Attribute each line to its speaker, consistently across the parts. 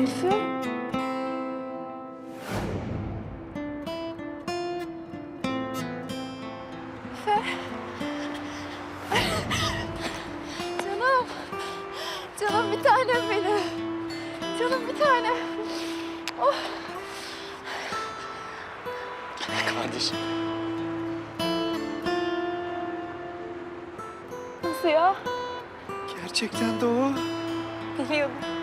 Speaker 1: Efe? Efe? Canım. Canım bir tanem benim. Canım bir tanem. Oh.
Speaker 2: Kardeşim.
Speaker 1: Nasıl ya?
Speaker 2: Gerçekten de o.
Speaker 1: Biliyordum.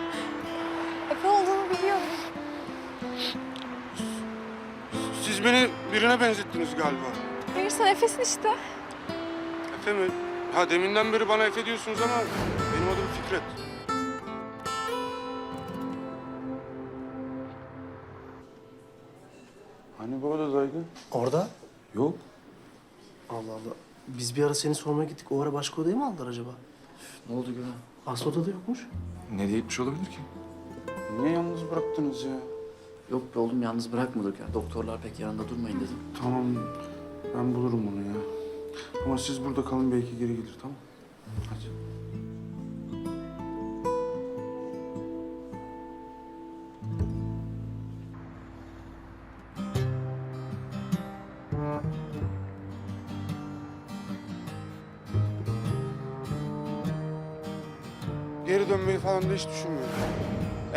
Speaker 3: Siz beni birine benzettiniz galiba.
Speaker 1: Hayır sen Efe'sin işte.
Speaker 3: Efe mi? Ha deminden beri bana Efe diyorsunuz ama benim adım Fikret. Hani bu odadaydı?
Speaker 4: Orada?
Speaker 3: Yok.
Speaker 4: Allah Allah. Biz bir ara seni sormaya gittik. O ara başka odaya mı aldılar acaba?
Speaker 2: Ne oldu Güven?
Speaker 4: Aslı odada yokmuş.
Speaker 5: Ne gitmiş olabilir ki?
Speaker 3: Niye yalnız bıraktınız ya?
Speaker 2: Yok be oğlum yalnız bırakmadık ya. Doktorlar pek yanında durmayın dedim.
Speaker 3: Tamam ben bulurum onu ya. Ama siz burada kalın belki geri gelir tamam Hadi. Geri dönmeyi falan da hiç düşünmüyorum.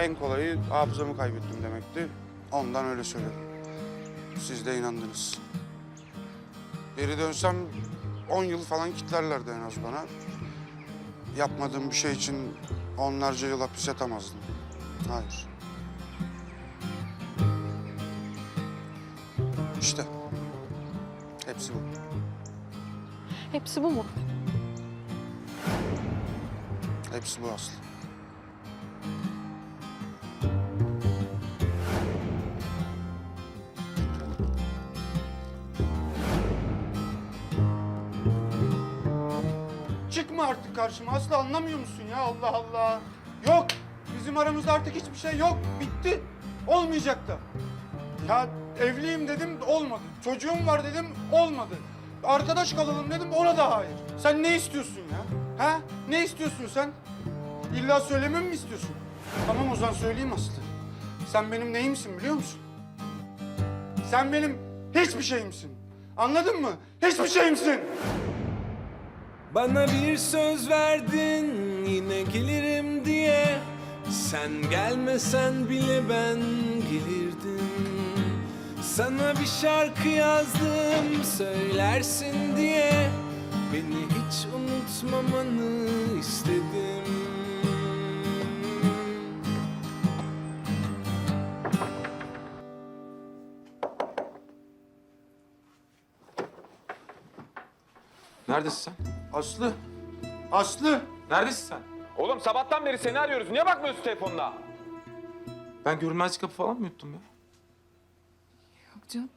Speaker 3: En kolayı hafızamı kaybettim demekti. Ondan öyle söyledim. Siz de inandınız. Geri dönsem 10 yıl falan kitlerlerdi en az bana. Yapmadığım bir şey için onlarca yıl hapis yatamazdım. Hayır. İşte. Hepsi bu.
Speaker 1: Hepsi bu mu?
Speaker 3: Hepsi bu Aslı. Çıkma artık karşıma Aslı anlamıyor musun ya Allah Allah. Yok bizim aramızda artık hiçbir şey yok bitti. Olmayacak da. Ya evliyim dedim olmadı. Çocuğum var dedim olmadı. Arkadaş kalalım dedim ona da hayır. Sen ne istiyorsun ya? Ha? Ne istiyorsun sen? İlla söylememi mi istiyorsun? Tamam o zaman söyleyeyim Aslı. Sen benim neyimsin biliyor musun? Sen benim hiçbir şeyimsin. Anladın mı? Hiçbir şeyimsin.
Speaker 6: Bana bir söz verdin yine gelirim diye. Sen gelmesen bile ben gelirdim. Sana bir şarkı yazdım söylersin diye. Beni hiç unutmamanı istedim.
Speaker 5: Neredesin sen?
Speaker 3: Aslı. Aslı.
Speaker 5: Neredesin sen?
Speaker 7: Oğlum sabahtan beri seni arıyoruz. Niye bakmıyorsun telefonuna?
Speaker 5: Ben görünmezlik kapı falan mı yuttum ya?
Speaker 1: Yok canım.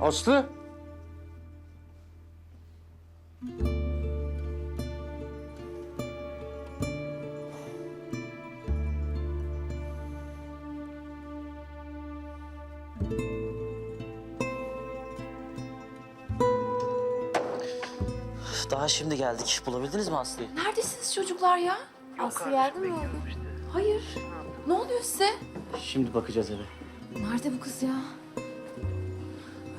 Speaker 3: Aslı.
Speaker 8: Daha şimdi geldik. Bulabildiniz mi Aslı'yı?
Speaker 9: Neredesiniz çocuklar ya?
Speaker 1: Aslı yerde mi oldu?
Speaker 9: Hayır. Ne oluyor size?
Speaker 2: Şimdi bakacağız eve.
Speaker 9: Nerede bu kız ya?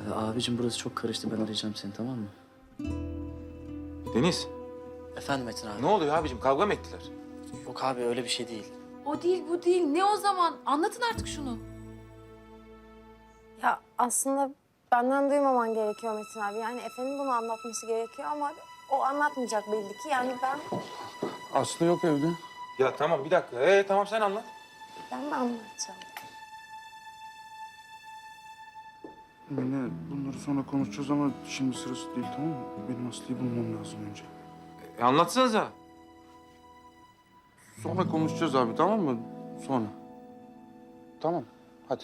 Speaker 2: Ee, abicim burası çok karıştı ben arayacağım seni tamam mı?
Speaker 5: Deniz,
Speaker 2: Efendim Metin abi.
Speaker 5: ne oluyor abicim? Kavga mı ettiler?
Speaker 2: Yok abi öyle bir şey değil.
Speaker 9: O değil bu değil. Ne o zaman? Anlatın artık şunu.
Speaker 10: Ya aslında benden duymaman gerekiyor Metin abi. Yani Efe'nin bunu anlatması gerekiyor ama o anlatmayacak belli ki. Yani ben,
Speaker 3: Aslı yok evde.
Speaker 5: Ya tamam bir dakika. Ee tamam sen anlat.
Speaker 10: ben mi anlatacağım?
Speaker 3: Yine bunları sonra konuşacağız ama şimdi sırası değil tamam mı? Benim Aslı'yı bulmam lazım önce.
Speaker 5: E, anlatsanıza.
Speaker 3: Sonra konuşacağız abi tamam mı? Sonra. Tamam hadi.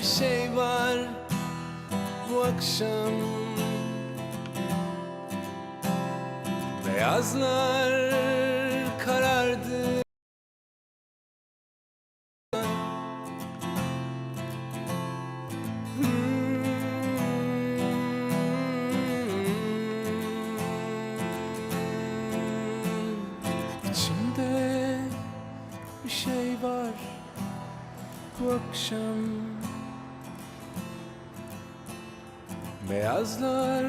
Speaker 6: Bir şey var bu akşam. Beyazlar karardı. İçimde bir şey var bu akşam Beyazlar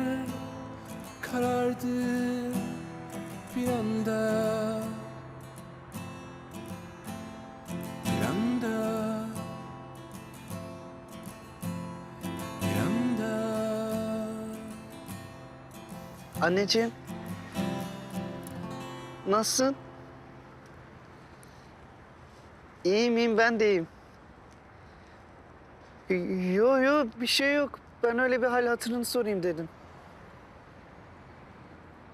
Speaker 6: karardı bir anda Bir anda Bir anda
Speaker 2: Anneciğim. Nasılsın? İyiyim iyiyim ben de iyiyim. Yo yo bir şey yok. Ben öyle bir hal hatırını sorayım dedim.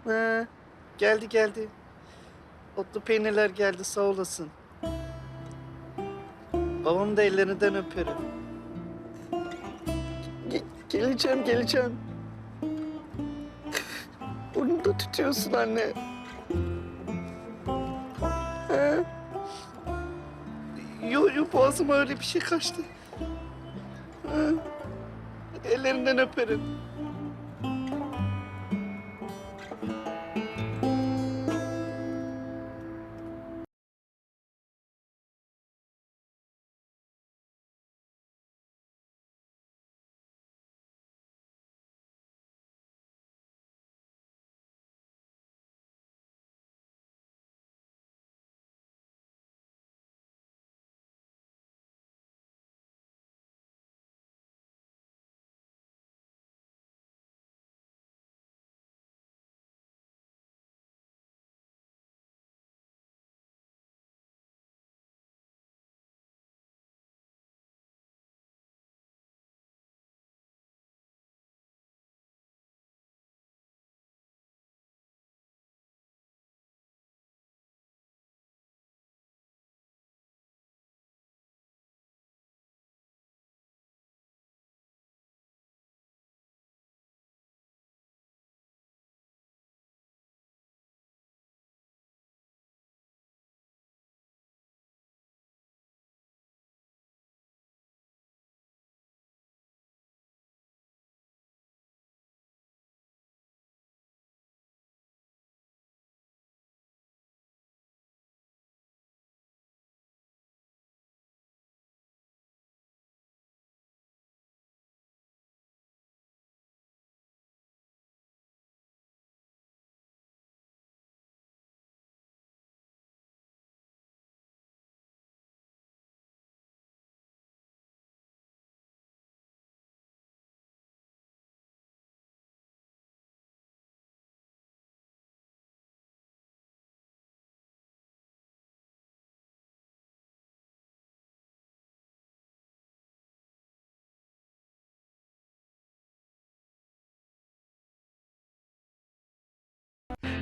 Speaker 2: He, geldi geldi. Otlu peynirler geldi sağ olasın. Babamın da ellerinden öperim. Ge- geleceğim geleceğim. Onu da tutuyorsun anne. He? Yo yo boğazıma öyle bir şey kaçtı. He? Ellerinden öperim.